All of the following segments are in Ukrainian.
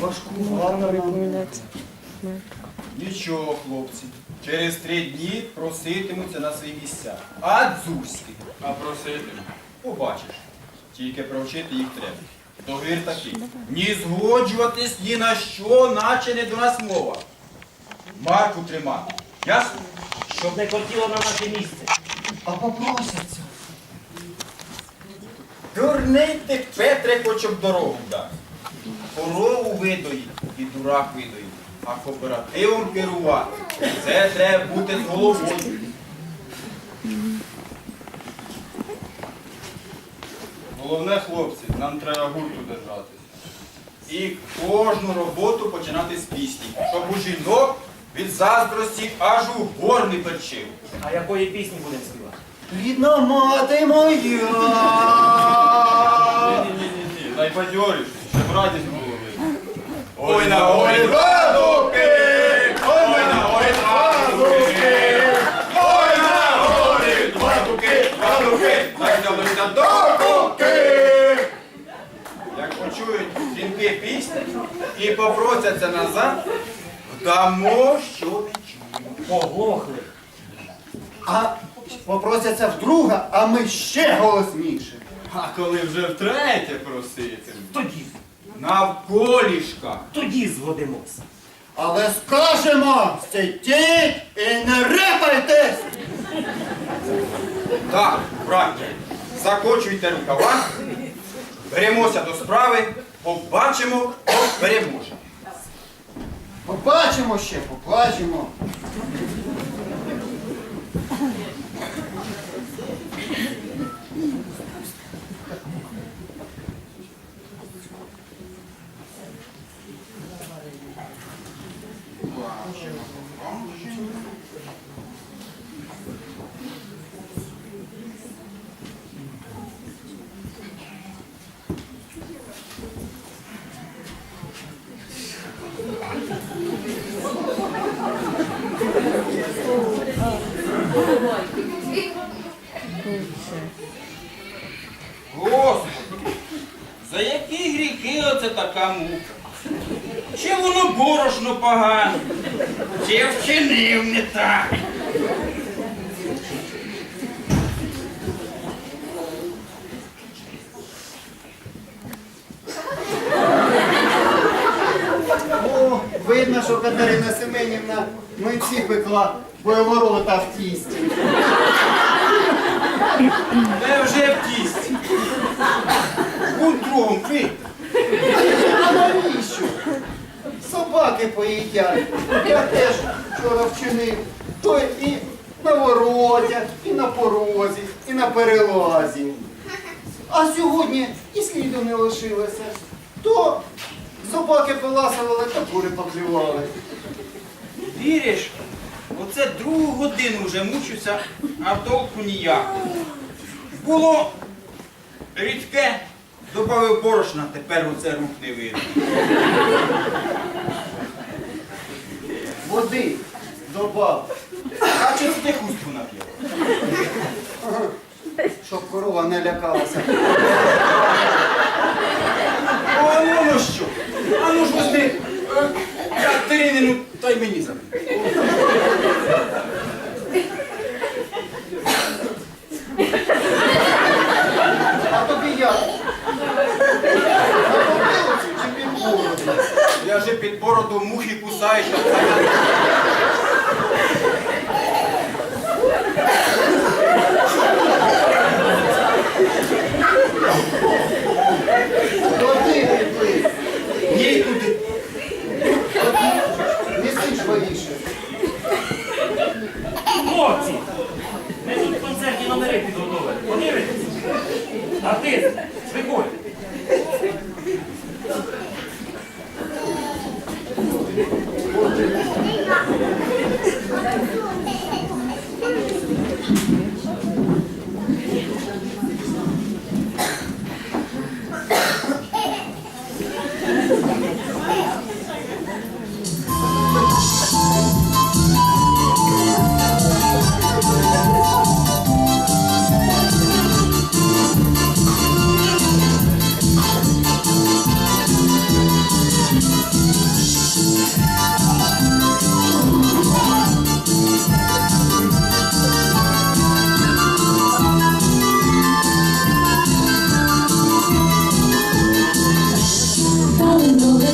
Важкувато нам. Нічого, хлопці. Через три дні проситимуться на свої місця. А дзузьки. А проситиму. Побачиш. Тільки провчити їх треба. Договір такий. Ні згоджуватись ні на що, наче не до нас мова. Марку тримати. Ясно? Щоб не кортіло на наше місце. А попросяться. Дурний ти, Петре, хоч об дорогу дай. Корову видоїть і дурак видоїть. А кооперативом керувати. Це треба бути з головою. Головне, хлопці, нам треба гурту держатися. І кожну роботу починати з пісні, щоб у жінок від заздрості аж у гор не перчив. А якої пісні будемо співати? Рідна мати моя. Ні-ні-ні, найбадьоріше, щоб радість видно. Ой на горі два дуки, ой на горі два дуки, ой на горі два дуки, два дуки, загнялися до куки. Як почують жінки пісні і попросяться назад, дамо, що чуємо. Поглохли. А попросяться вдруга, а ми ще голосніше. А коли вже втретє проситиму. Тоді, Навколішка. тоді згодимося. Але скажемо, сидіть і не репайтесь. Так, браття, закочуйте рукава, беремося до справи, побачимо, хто переможе. Побачимо ще, побачимо. Господи, за які гріхи оце така мука? Чи воно борошно погане? Чи вчинив? О, видно, що Катерина Семенівна млинці пекла боєворота в тісті. Не вже в тісті. Будь другом пий. А навіщо? Собаки поїдять. Я теж вчора вчинив. Той і на воротях, і на порозі, і на перелазі. А сьогодні і сліду не лишилося. То собаки поласували, та кури поклювали. Віриш? Оце другу годину вже мучуся, а толку ніякого. Було рідке, добавив борошна, тепер оце рук не видно. Води добав, А чи ти хустку нап'єш? щоб корова не лякалася. А ну ну що? А ну ж возьми е, Катеринину, та й мені забери. А тобі потилицю чи під бороду? Я вже під бороду мухи кусаєш. Води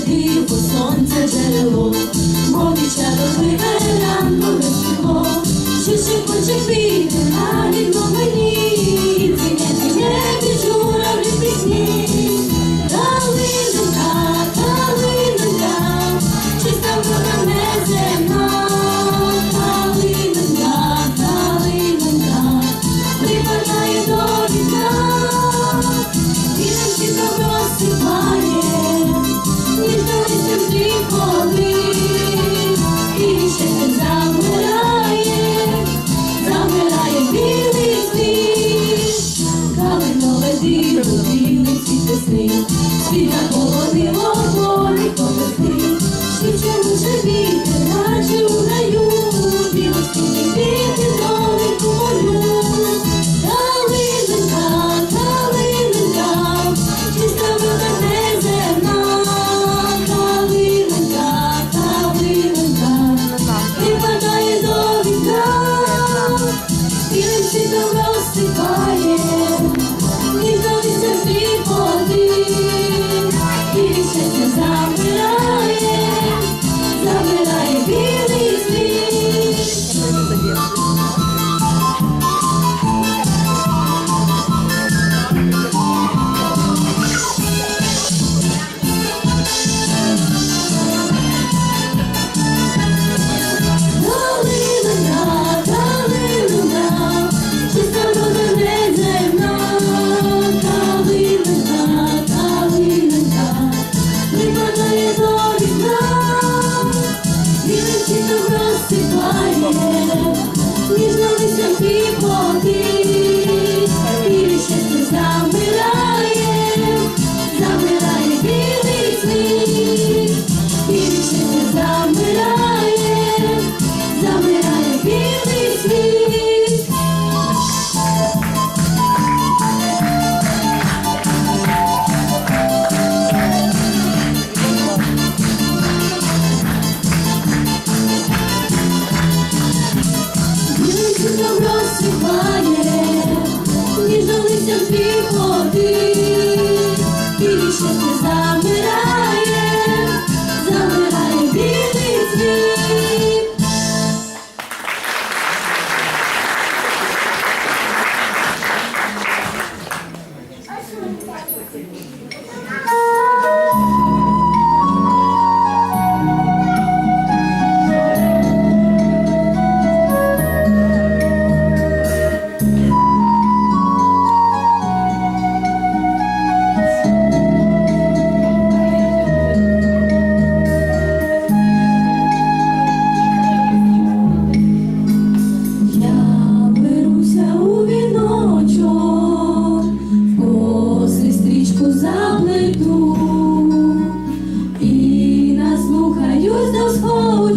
диво, сонце джерело, мовіча до хвиле ранку розпіло, що ще хоче піти на вікно.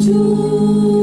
Jesus.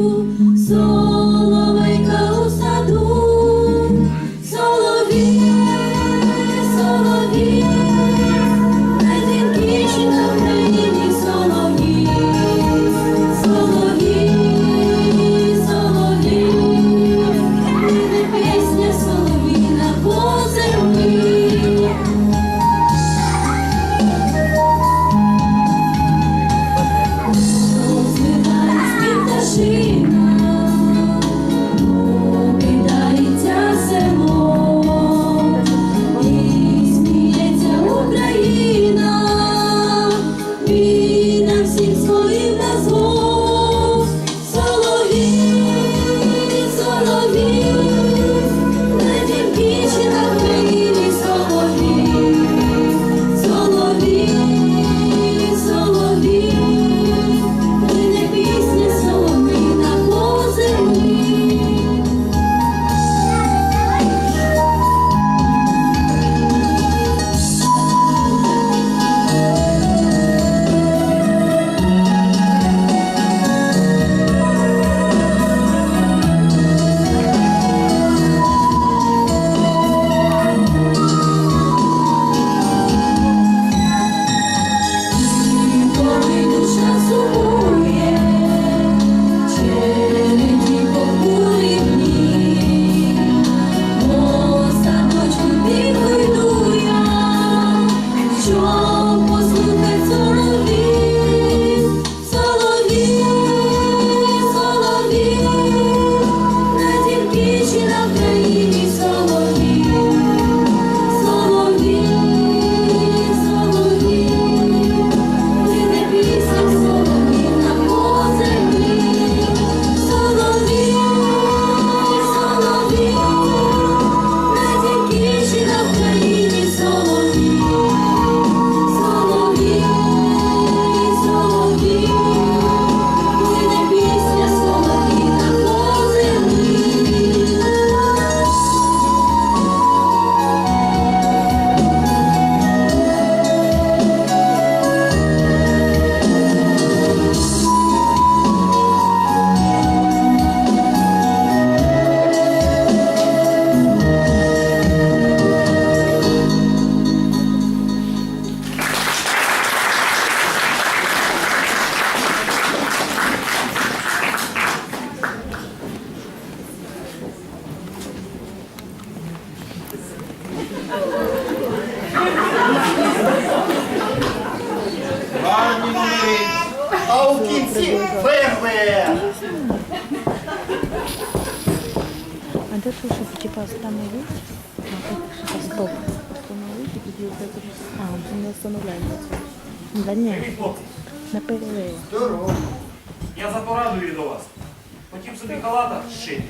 Халата.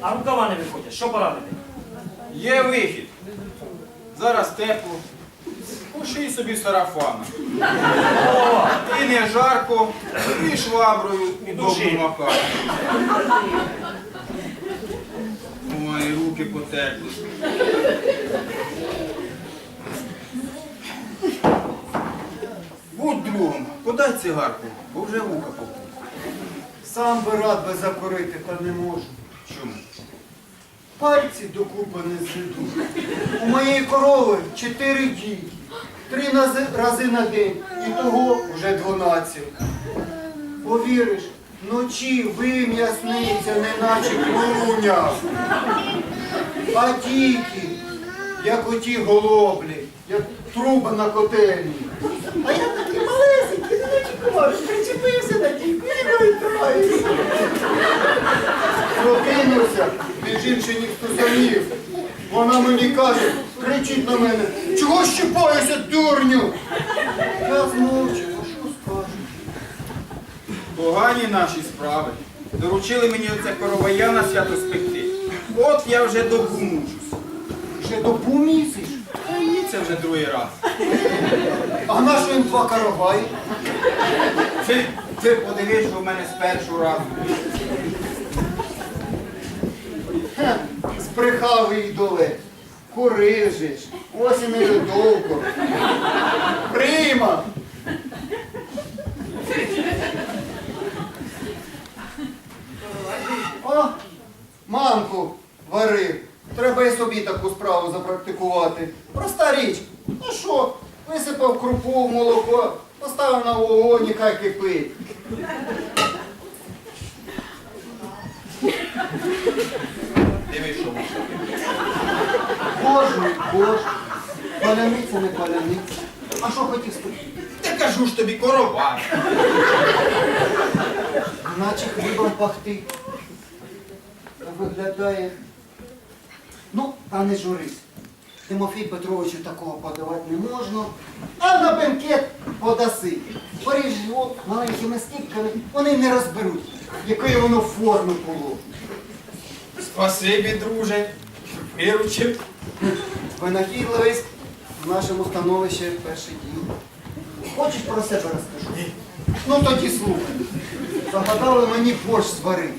А рукава не виходять. Що порадити? Є вихід. Зараз тепло. Поший собі сарафана. О, І не жарко, і шваброю, і Душі. макати. Ой, руки потерпли. Будь другом, подай цигарку, бо вже вуха попу. Сам би рад би закурити, та не можу. Чому? Пальці докупи не зведу. У моєї корови чотири дійки, три рази на день, і того вже дванадцять. Повіриш, вночі вим'я сниться, неначе клуня. А тільки як оті голоблі, як труби на котельні. А я такий малесенький, не очікував, причепився на тійку і Прокинувся, між іншим ніхто самів. Вона мені каже, кричить на мене, чого щипаєшся, дурню? Я змовчив, а що скажу? Погані наші справи. Доручили мені оце коровая на свято спекти. От я вже добу мучусь. Ще добу місиш? Та ні, це вже другий раз. А на що їм два караваї? Ти, ти подивись, що в мене з першого разу. Збрехав їй же ж. Ось і недовго. Прима! О, мамку варив. Треба і собі таку справу запрактикувати. Проста річ. Ну що, висипав крупу в молоко, поставив на вогонь і хай кипить. Боже, Боже, паляниця не паляниця. А що хотів сказати? Та кажу ж тобі корова. Наче хлібом пахти. Виглядає. Ну, та не журись. Тимофій Петровичу такого подавати не можна. А на бенкет подаси. Поріж маленькими скипками, вони не розберуть, якої воно форми було. Спасибі, друже. Виручив. Винахідливість в нашому становищі перший дім. Хочеш про себе розкажу? Ну тоді слухай. Загадали мені борщ зварити.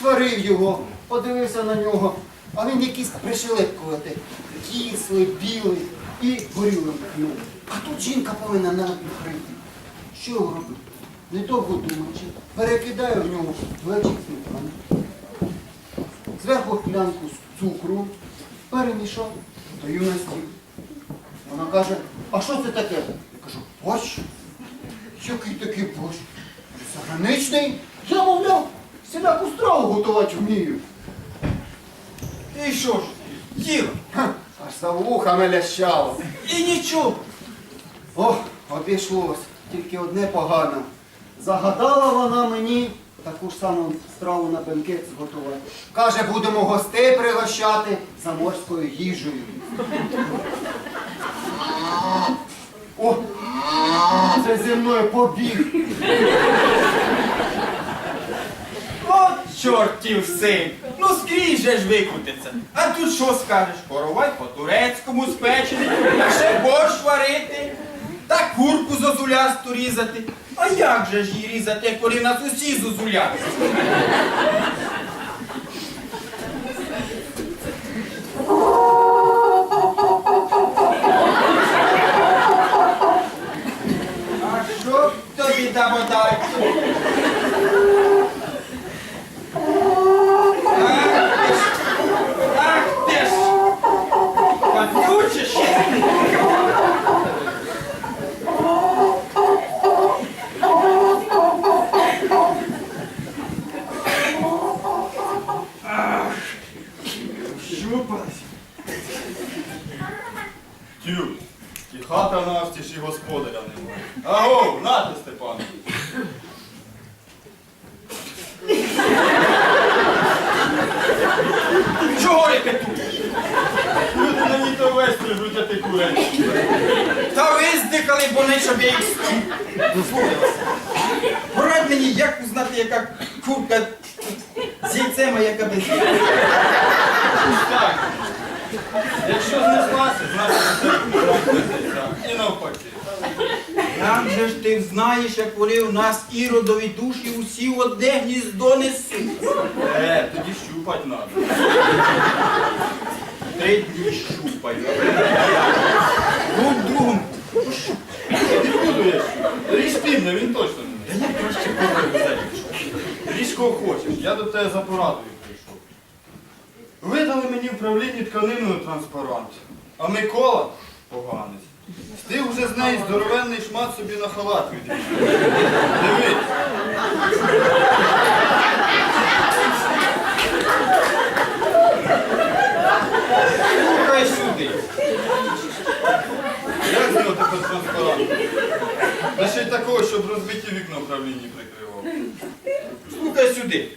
Сварив його, подивився на нього, а він якийсь пришелепкувати. Кислий, білий і горілим пхнув. А тут жінка повинна на прийти. Що його робити? Недовго думаючи, перекидаю в нього глечик сметани. Зверху клянку з цукру, перемішав, даю на стіл. Вона каже, а що це таке? Я кажу, борщ. Який такий борщ? Заграничний. Я, мовляв, всіляку страву готувати вмію. І що ж? Їла. За вухами лящало. І нічого. Ох, обійшлось. Тільки одне погано. Загадала вона мені таку ж саму страву на бенкет зготувати. Каже, будемо гостей пригощати заморською їжею. О, це зі мною побіг. От чортів син. Ну скрізь же ж викрутиться. А тут що скажеш? Коровай по-турецькому спечений, та ще борщ варити, та курку зозулясту різати. А як же ж її різати, коли нас усі зозулясті? А що тобі да бодай? І хата навстіж, і господаря немає. Аго, нате, Степане. Чого репетуєш? Люди на ній то весь стрижуть, а ти курень. Та ви здихали, бо не щоб я їх ступ. Порадь мені, як узнати, яка курка з яйцем, а яка без яйця. Так. Якщо знеслася, значить навпаки. Як же ж ти знаєш, як вони у нас іродові душі усі в одне гніздо несуть? Е, тоді щупать надо. Три дні щупаю. Друг другом. Не буду я. Ріж півня, він точно не. Та я краще заліжу. Ріж кого хочеш, я до тебе за порадою прийшов. Видали мені в правлінні тканину на транспарант. А Микола поганець. Ти вже з неї здоровенний шмат собі на халат відріж. Дивись. Слухай сюди. Як з нього тепер розпалати? Та ще й такого, щоб розбиті вікна в правлінні прикривав. Слухай сюди.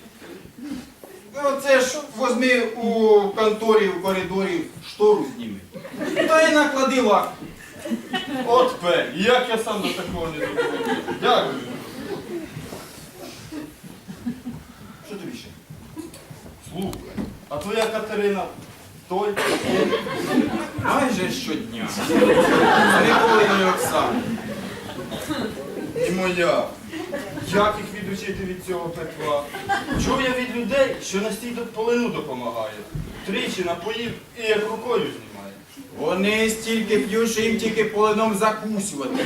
Ну, Оце ж возьми у конторі, у коридорі штору зніми. Та й наклади лак. От пень, як я сам до такого не додумався. Дякую. Що тобі ще? Слухай, а твоя Катерина той? Майже щодня. З Миколиною Оксани. І моя. Як їх відучити від цього пекла? Чув я від людей, що настій до полину допомагає. Тричі напоїв і як рукою знімає. Вони стільки п'ють, що їм тільки полином закусювати.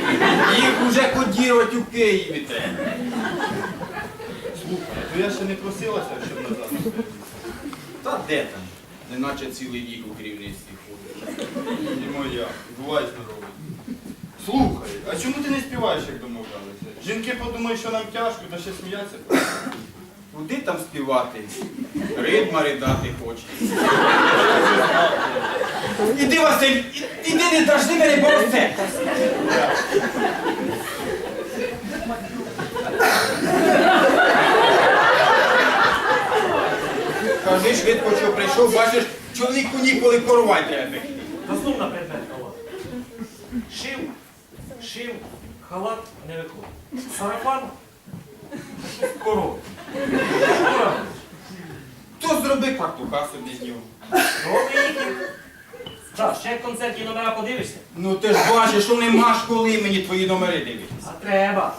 Їх уже кодірувати у Києві треба. Слухай, то я ще не просилася, щоб назад не. Та де там? Неначе цілий вік у керівництві ходить. І моя. Бувай здоровий. Слухай, а чому ти не співаєш, як домовлялися? Жінки подумають, що нам тяжко, та ще сміяться. Куди там співати? Ритма ридати хоче. Іди, Василь, іди, не дражни мене, бо все. Кажи швидко, що прийшов, бачиш, чоловіку ніколи коровай треба. пекти. Наступна предметка у. Шив, шив, халат не виходить. Сарафан, коров. Шкура, То зроби фартуха собі з нього. робить. Так, ще в концерті номера подивишся? Ну ти ж бачиш, що нема ж коли мені твої номери дивитися. А треба.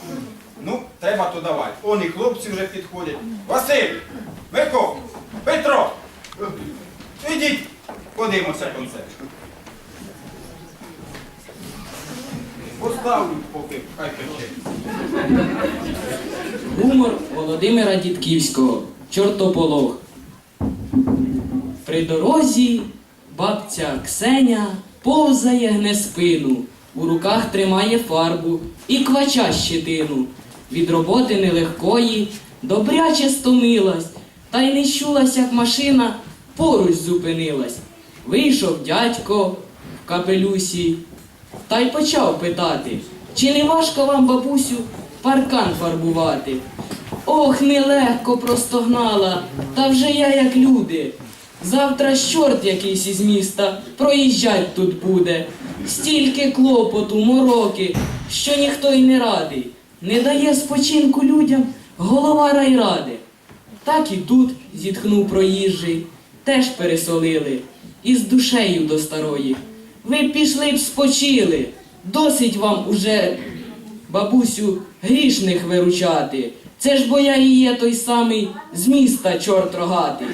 Ну, треба то давай. Он і хлопці вже підходять. Василь! Мико! Петро! Ідіть, подивимося концерт. Поставлю поки, хай пече. Гумор Володимира Дідківського. Чортополох. При дорозі бабця Ксеня повзає гне спину, у руках тримає фарбу і квача щетину. Від роботи нелегкої добряче стомилась, та й не чулась, як машина поруч зупинилась. Вийшов дядько в капелюсі, та й почав питати, чи не важко вам, бабусю, паркан фарбувати? Ох, нелегко простогнала, та вже я як люди. Завтра чорт якийсь із міста проїжджать тут буде. Стільки клопоту, мороки, що ніхто й не радий. Не дає спочинку людям голова райради. Так і тут зітхнув проїжджий, теж пересолили, із душею до старої. Ви пішли б спочили, досить вам уже, бабусю, грішних виручати. Це ж бо я і є той самий з міста чорт рогатий.